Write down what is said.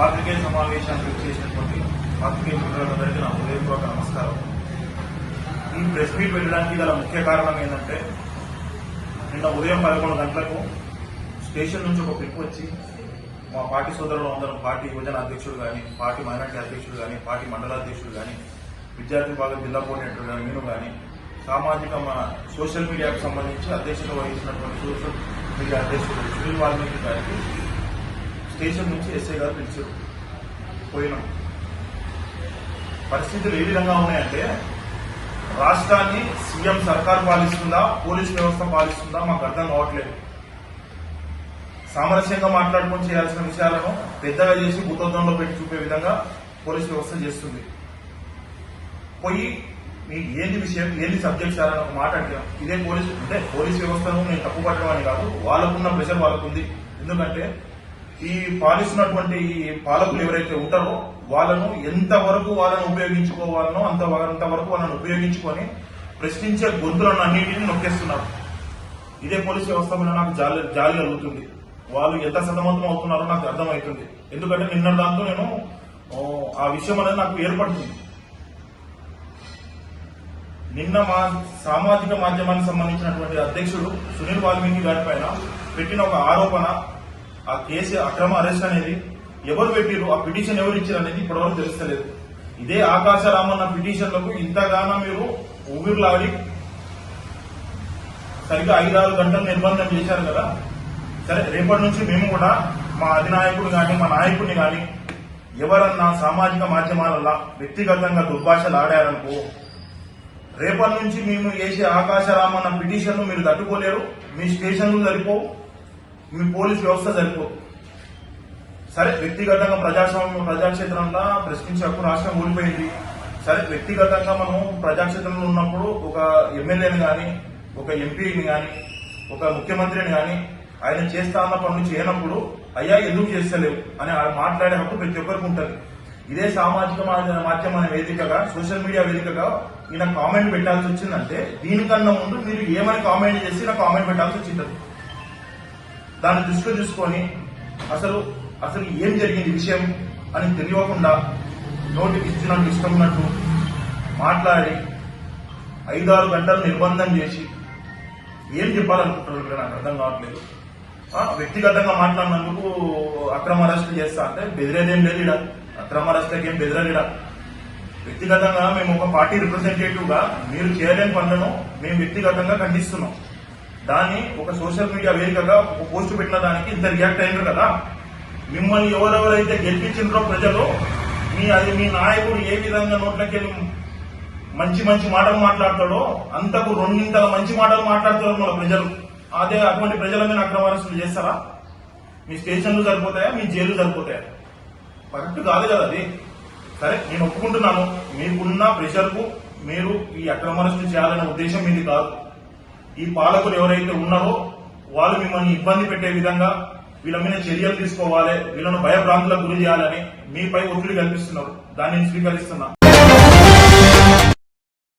వీక్షిస్తున్నటువంటి పాత్రికేయ మిత్రులందరికీ నా హృదయపూర్వక నమస్కారం. ఈ ప్రెస్ మీట్ వెళ్ళడానికి గల ముఖ్య కారణం ఏంటంటే నిన్న ఉదయం పదకొండు గంటలకు స్టేషన్ నుంచి ఒక పిలుపు వచ్చి మా పార్టీ సోదరులు అందరం పార్టీ యువజన అధ్యక్షుడు కానీ పార్టీ మైనార్టీ అధ్యక్షుడు కానీ పార్టీ మండల అధ్యక్షుడు కానీ విద్యార్థి భాగం జిల్లా కోఆర్డినేటర్ కానీ నేను కానీ సామాజిక మా సోషల్ మీడియాకు సంబంధించి అధ్యక్షత వహించినటువంటి సోషల్ మీడియా అధ్యక్షుడు సునీల్ వాల్మీకి గారికి స్టేషన్ నుంచి ఎస్ఐ గారు పిలిచారు. పోయినాం. పరిస్థితులు ఏ విధంగా ఉన్నాయంటే రాష్ట్రాన్ని సీఎం సర్కార్ పాలిస్తుందా పోలీస్ వ్యవస్థ పాలిస్తుందా మాకు అర్థం కావట్లేదు. సామరస్యంగా మాట్లాడుకొని చేయాల్సిన విషయాలను పెద్దగా చేసి భూతద్వంలో పెట్టి చూపే విధంగా పోలీస్ వ్యవస్థ చేస్తుంది. పోయి మీకు ఏంది విషయం ఏంది సబ్జెక్ట్ సార్ అని ఒక మాట అడిగాం. ఇదే పోలీసు అంటే పోలీస్ వ్యవస్థను నేను తప్పు పట్టడం అని కాదు వాళ్ళకున్న ప్రెషర్ వాళ్ళకుంది. ఎందుకంటే ఈ పాలిస్తున్నటువంటి ఈ పాలకులు ఎవరైతే ఉంటారో వాళ్ళను ఎంతవరకు వాళ్ళను ఉపయోగించుకోవాలనో అంత అంతవరకు వాళ్ళని ఉపయోగించుకొని ప్రశ్నించే గొంతులను అన్నింటినీ నొక్కేస్తున్నారు. ఇదే పోలీస్ వ్యవస్థ మీద నాకు జాలి జాలి కలుగుతుంది వాళ్ళు ఎంత సతమతం అవుతున్నారో నాకు అర్థమవుతుంది. ఎందుకంటే నిన్న దాంతో నేను ఆ విషయం అనేది నాకు ఏర్పడుతుంది. నిన్న మా సామాజిక మాధ్యమానికి సంబంధించినటువంటి అధ్యక్షుడు సునీల్ వాల్మీకి గారి పైన పెట్టిన ఒక ఆరోపణ ఆ కేసు అక్రమ అరెస్ట్ అనేది ఎవరు పెట్టిరు ఆ పిటిషన్ ఎవరు ఇచ్చారు అనేది ఇప్పటివరకు తెలుస్తలేదు. ఇదే ఆకాశరామన్న పిటిషన్లకు ఇంతగానో మీరు ఊగిర్లాడి సరిగ్గా ఐదారు గంటలు నిర్బంధం చేశారు కదా. సరే రేపటి నుంచి మేము కూడా మా అధినాయకుడు కానీ మా నాయకుడిని కానీ ఎవరన్నా సామాజిక మాధ్యమాలలో వ్యక్తిగతంగా దుర్భాషలు ఆడారనుకో రేపటి నుంచి మేము వేసే ఆకాశరామన్న పిటిషన్ మీరు తట్టుకోలేరు మీ స్టేషన్లు సరిపోవు. మీ పోలీస్ వ్యవస్థ సరిపోదు సరే వ్యక్తిగతంగా ప్రజాస్వామ్యం ప్రజాక్షేత్రంలో ప్రశ్నించే హక్కు రాష్ట్రం ఓడిపోయింది. సరే వ్యక్తిగతంగా మనం ప్రజాక్షేత్రంలో ఉన్నప్పుడు ఒక ఎమ్మెల్యేని కానీ ఒక ఎంపీని కానీ ఒక ముఖ్యమంత్రిని కానీ ఆయన చేస్తా అన్న పనులు చేయనప్పుడు అయ్యా ఎందుకు చేస్తలేవు? అని మాట్లాడే హక్కు ప్రతి ఒక్కరికి ఉంటుంది. ఇదే సామాజిక మా- మాధ్యమ వేదికగా సోషల్ మీడియా వేదికగా ఈయన కామెంట్ పెట్టాల్సి వచ్చిందంటే దీనికన్నా ముందు మీరు ఏమని కామెంట్ చేసి నాకు కామెంట్ పెట్టాల్సి వచ్చింది. దాన్ని దృష్టిలో చూసుకొని అసలు అసలు ఏం జరిగింది విషయం అని తెలియకుండా నోటికి ఇచ్చినట్టు ఇష్టం ఉన్నట్టు మాట్లాడి ఐదారు గంటలు నిర్బంధం చేసి ఏం చెప్పాలనుకుంటున్నారు ఇక్కడ నాకు అర్థం కావట్లేదు. వ్యక్తిగతంగా మాట్లాడినందుకు అక్రమ అరెస్ట్ చేస్తా అంటే బెదిరేదేం లేదు ఇడ అక్రమ అరెస్ట్లకి ఏం బెదిరలేడా వ్యక్తిగతంగా మేము ఒక పార్టీ రిప్రజెంటేటివ్గా మీరు చేయలేని పనులను మేము వ్యక్తిగతంగా ఖండిస్తున్నాం. దాన్ని ఒక సోషల్ మీడియా వేదికగా ఒక పోస్ట్ పెట్టిన దానికి ఇంత రియాక్ట్ అయినారు కదా. మిమ్మల్ని ఎవరెవరైతే గెలిపించిండ్రో ప్రజలు మీ అది మీ నాయకుడు ఏ విధంగా నోట్లకి మంచి మంచి మాటలు మాట్లాడతాడో అంతకు రెండింతల మంచి మాటలు మాట్లాడతారు మన ప్రజలు. అదే అటువంటి ప్రజల మీద అక్రమ అరెస్టులు చేస్తారా? మీ స్టేషన్లు సరిపోతాయా? మీ జైలు సరిపోతాయా? కరెక్ట్ కాదు కదా అది. సరే నేను ఒప్పుకుంటున్నాను. మీకున్న ప్రెషర్కు మీరు ఈ అక్రమ అరెస్టు చేయాలనే ఉద్దేశం మీది కాదు. ఈ పాలకులు ఎవరైతే ఉన్నారో వాళ్ళు మిమ్మల్ని ఇబ్బంది పెట్టే విధంగా వీళ్ళ మీద చర్యలు తీసుకోవాలి వీళ్ళను భయభ్రాంతులకు గురి చేయాలని మీపై ఒత్తిడి కల్పిస్తున్నారు. దాన్ని స్వీకరిస్తున్నా.